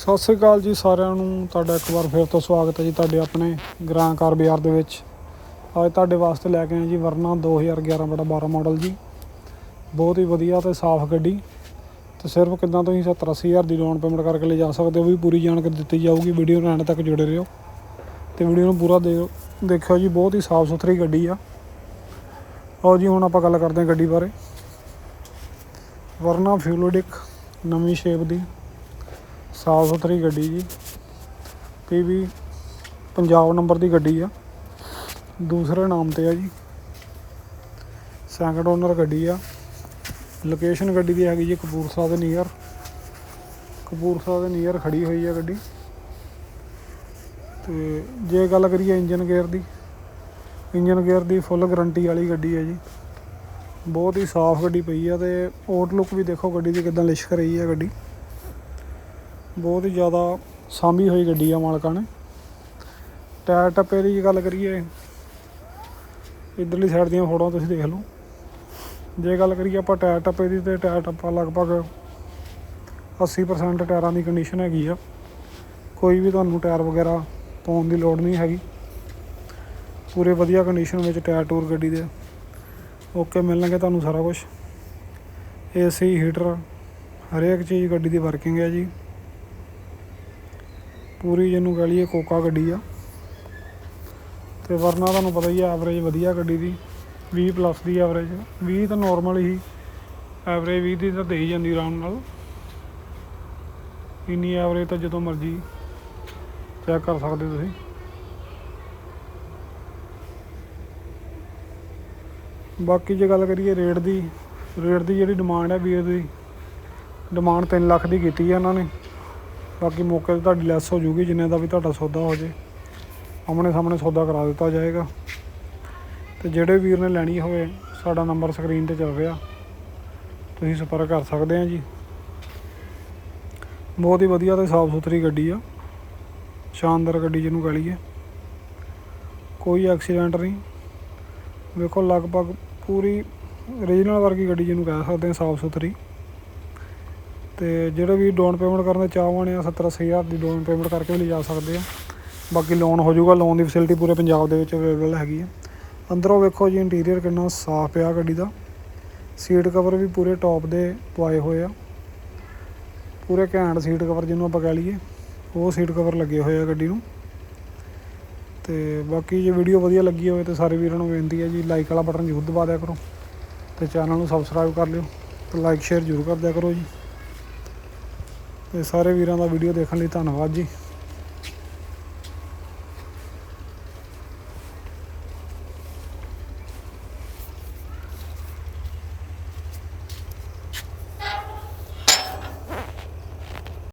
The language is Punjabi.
ਸਤਿ ਸ੍ਰੀ ਅਕਾਲ ਜੀ ਸਾਰਿਆਂ ਨੂੰ। ਤੁਹਾਡਾ ਇੱਕ ਵਾਰ ਫਿਰ ਤੋਂ ਸਵਾਗਤ ਹੈ ਜੀ ਤੁਹਾਡੇ ਆਪਣੇ ਗ੍ਰਾਂ ਕਾਰ ਬਾਜ਼ਾਰ ਦੇ ਵਿੱਚ। ਅੱਜ ਤੁਹਾਡੇ ਵਾਸਤੇ ਲੈ ਕੇ ਆਏ ਜੀ ਵਰਨਾ 2011 ਬੜਾ 12 ਮਾਡਲ ਜੀ। ਬਹੁਤ ਹੀ ਵਧੀਆ ਤੇ ਸਾਫ਼ ਗੱਡੀ। ਤੇ ਸਿਰਫ ਕਿਦਾਂ ਤੁਸੀਂ 70 ਅੱਸੀ ਹਜ਼ਾਰ ਦੀ ਲੋਨ ਪੇਮੈਂਟ ਕਰਕੇ ਲੈ ਜਾ ਸਕਦੇ ਹੋ ਵੀ ਪੂਰੀ ਜਾਣਕਾਰੀ ਦਿੱਤੀ ਜਾਊਗੀ। ਵੀਡੀਓ ਨੂੰ ਐਂਡ ਤੱਕ ਜੁੜੇ ਰਹੋ। ਤੇ ਵੀਡੀਓ ਨੂੰ ਪੂਰਾ ਦੇ ਦੇਖਿਓ ਜੀ, ਬਹੁਤ ਹੀ ਸਾਫ਼ ਸੁਥਰੀ ਗੱਡੀ ਆ। ਆਓ ਜੀ, ਹੁਣ ਆਪਾਂ ਗੱਲ ਕਰਦੇ ਹਾਂ ਗੱਡੀ ਬਾਰੇ। ਵਰਨਾ ਫਿਊਲੋਡਿਕ ਨਵੀਂ ਸ਼ੇਪ ਦੀ। ਸਾਫ਼ ਸੁਥਰੀ ਗੱਡੀ ਜੀ। ਪੀਵੀ ਪੰਜਾਬ ਨੰਬਰ ਦੀ ਗੱਡੀ ਆ। ਦੂਸਰੇ ਨਾਮ ਤੇ ਆ ਜੀ। ਸੈਕੰਡ ਓਨਰ ਗੱਡੀ ਆ। ਲੋਕੇਸ਼ਨ ਗੱਡੀ ਦੀ ਹੈਗੀ ਜੀ ਕਪੂਰਥਲਾ ਦੇ ਨੀਅਰ ਕਪੂਰਥਲਾ ਦੇ ਨੀਅਰ ਖੜੀ ਹੋਈ ਆ ਗੱਡੀ। ਤੇ ਜੇ ਗੱਲ ਕਰੀਏ ਇੰਜਨ ਗੇਅਰ ਦੀ ਇੰਜਨ ਗੇਅਰ ਦੀ ਫੁੱਲ ਗਾਰੰਟੀ ਵਾਲੀ ਗੱਡੀ ਹੈ ਜੀ। ਬਹੁਤ ਹੀ ਸਾਫ਼ ਗੱਡੀ ਪਈ ਆ ਤੇ ਆਊਟਲੁੱਕ ਵੀ ਦੇਖੋ ਗੱਡੀ ਦੀ ਕਿਦਾਂ ਲਿਸ਼ਕ ਰਹੀ ਆ ਗੱਡੀ। ਬਹੁਤ ਹੀ ਜ਼ਿਆਦਾ ਸਾਂਭੀ ਹੋਈ ਗੱਡੀ ਆ ਮਾਲਕਾਂ ਨੇ। ਟਾਇਰ ਟੱਪੇ ਦੀ ਗੱਲ ਕਰੀਏ, ਇਧਰਲੀ ਸਾਈਡ ਦੀਆਂ ਫੋਟੋਆਂ ਤੁਸੀਂ ਦੇਖ ਲਓ। ਜੇ ਗੱਲ ਕਰੀਏ ਆਪਾਂ ਟਾਇਰ ਟੱਪੇ ਦੀ ਤੇ ਟਾਇਰ ਟੱਪਾ ਲਗਭਗ 80% ਟਾਇਰਾਂ ਦੀ ਕੰਡੀਸ਼ਨ ਹੈਗੀ ਆ। ਕੋਈ ਵੀ ਤੁਹਾਨੂੰ ਟਾਇਰ ਵਗੈਰਾ ਪਾਉਣ ਦੀ ਲੋੜ ਨਹੀਂ ਹੈਗੀ। ਪੂਰੇ ਵਧੀਆ ਕੰਡੀਸ਼ਨ ਵਿੱਚ ਟਾਇਰ ਟੂਰ ਗੱਡੀ ਦੇ। ਓਕੇ, ਮਿਲਣਗੇ ਤੁਹਾਨੂੰ ਸਾਰਾ ਕੁਝ ਏਸੀ, ਹੀਟਰ, ਹਰੇਕ ਚੀਜ਼ ਗੱਡੀ ਦੀ ਵਰਕਿੰਗ ਹੈ ਜੀ। ਪੂਰੀ ਜਿਹਨੂੰ ਕਹ ਲਈਏ ਕੋਕਾ ਗੱਡੀ ਆ। ਤੇ ਵਰਨਾ ਤੁਹਾਨੂੰ ਪਤਾ ਹੀ ਆ ਐਵਰੇਜ ਵਧੀਆ ਗੱਡੀ ਦੀ 20 ਪਲੱਸ ਦੀ ਐਵਰੇਜ 20 ਤਾਂ ਨਾਰਮਲ ਹੀ ਐਵਰੇਜ 20 ਦੀ ਤਾਂ ਦੇ ਹੀ ਜਾਂਦੀ ਆਰਾਮ ਨਾਲ। ਇੰਨੀ ਐਵਰੇਜ ਤਾਂ ਜਦੋਂ ਮਰਜ਼ੀ ਚੈੱਕ ਕਰ ਸਕਦੇ ਤੁਸੀਂ। ਬਾਕੀ ਜੇ ਗੱਲ ਕਰੀਏ ਰੇਟ ਦੀ ਰੇਟ ਦੀ ਜਿਹੜੀ ਡਿਮਾਂਡ ਹੈ ਵੀਰ ਦੀ ਡਿਮਾਂਡ 3 ਲੱਖ ਦੀ ਕੀਤੀ ਹੈ ਉਹਨਾਂ ਨੇ। ਬਾਕੀ ਮੌਕੇ ਤੇ ਤੁਹਾਡੀ ਲੈਸ ਹੋ ਜੂਗੀ, ਜਿੰਨੇ ਦਾ ਵੀ ਤੁਹਾਡਾ ਸੌਦਾ ਹੋ ਜੇ। ਆਮਣੇ ਸਾਹਮਣੇ ਸੌਦਾ ਕਰਾ ਦਿੱਤਾ ਜਾਏਗਾ। ਤੇ ਜਿਹੜੇ ਵੀਰ ਨੇ ਲੈਣੀ ਹੋਵੇ, ਸਾਡਾ ਨੰਬਰ ਸਕਰੀਨ ਤੇ ਚੱਲ ਰਿਹਾ। ਤੁਸੀਂ ਸੰਪਰਕ ਕਰ ਸਕਦੇ ਆ ਜੀ। ਬਹੁਤ ਹੀ ਵਧੀਆ ਤੇ ਸਾਫ਼ ਸੁਥਰੀ ਗੱਡੀ ਆ। ਸ਼ਾਨਦਾਰ ਗੱਡੀ ਜਿਹਨੂੰ ਕਹ ਲਈਏ। ਕੋਈ ਐਕਸੀਡੈਂਟ ਨਹੀਂ। ਵੇਖੋ, ਲਗਭਗ ਪੂਰੀ ਰੀਜਨਲ ਵਰਗੀ ਗੱਡੀ ਜਿਹਨੂੰ ਕਹਿ ਸਕਦੇ ਆ, ਸਾਫ਼ ਸੁਥਰੀ। ਤੇ ਜਿਹੜੇ ਵੀ ਡਾਊਨ ਪੇਮੈਂਟ ਕਰਨ ਦੇ ਚਾਹਵਾਨ ਆ 70 ਹਜ਼ਾਰ ਦੀ ਡਾਊਨ ਪੇਮੈਂਟ ਕਰਕੇ ਵੀ ਲਿਜਾ ਸਕਦੇ ਆ। ਬਾਕੀ ਲੋਨ ਹੋ ਜਾਊਗਾ ਲੋਨ ਦੀ ਫੈਸਿਲਿਟੀ ਪੂਰੇ ਪੰਜਾਬ ਦੇ ਵਿੱਚ ਅਵੇਲੇਬਲ ਹੈਗੀ ਆ। ਅੰਦਰੋਂ ਵੇਖੋ ਜੀ ਇੰਟੀਰੀਅਰ ਕਿੰਨਾ ਸਾਫ਼ ਆ ਗੱਡੀ ਦਾ। ਸੀਟ ਕਵਰ ਵੀ ਪੂਰੇ ਟੌਪ ਦੇ ਪਵਾਏ ਹੋਏ ਆ। ਪੂਰੇ ਘੈਂਟ ਸੀਟ ਕਵਰ ਜਿਹਨੂੰ ਆਪਾਂ ਕਹਿ ਲਈਏ, ਉਹ ਸੀਟ ਕਵਰ ਲੱਗੇ ਹੋਏ ਆ ਗੱਡੀ ਨੂੰ। ਤੇ ਬਾਕੀ ਜੇ ਵੀਡੀਓ ਵਧੀਆ ਲੱਗੀ ਹੋਵੇ ਤੇ ਸਾਰੇ ਵੀਰਾਂ ਨੂੰ ਬੇਨਤੀ ਹੈ ਜੀ ਲਾਈਕ ਵਾਲਾ ਬਟਨ ਜ਼ਰੂਰ ਦਬਾ ਦਿਆ ਕਰੋ। ਤੇ ਚੈਨਲ ਨੂੰ ਸਬਸਕ੍ਰਾਈਬ ਕਰ ਲਿਓ। ਤੇ ਲਾਈਕ ਸ਼ੇਅਰ ਜ਼ਰੂਰ ਕਰ ਦਿਆ ਕਰੋ ਜੀ। ਤੇ ਸਾਰੇ ਵੀਰਾਂ ਦਾ ਵੀਡੀਓ ਦੇਖਣ ਲਈ ਧੰਨਵਾਦ ਜੀ।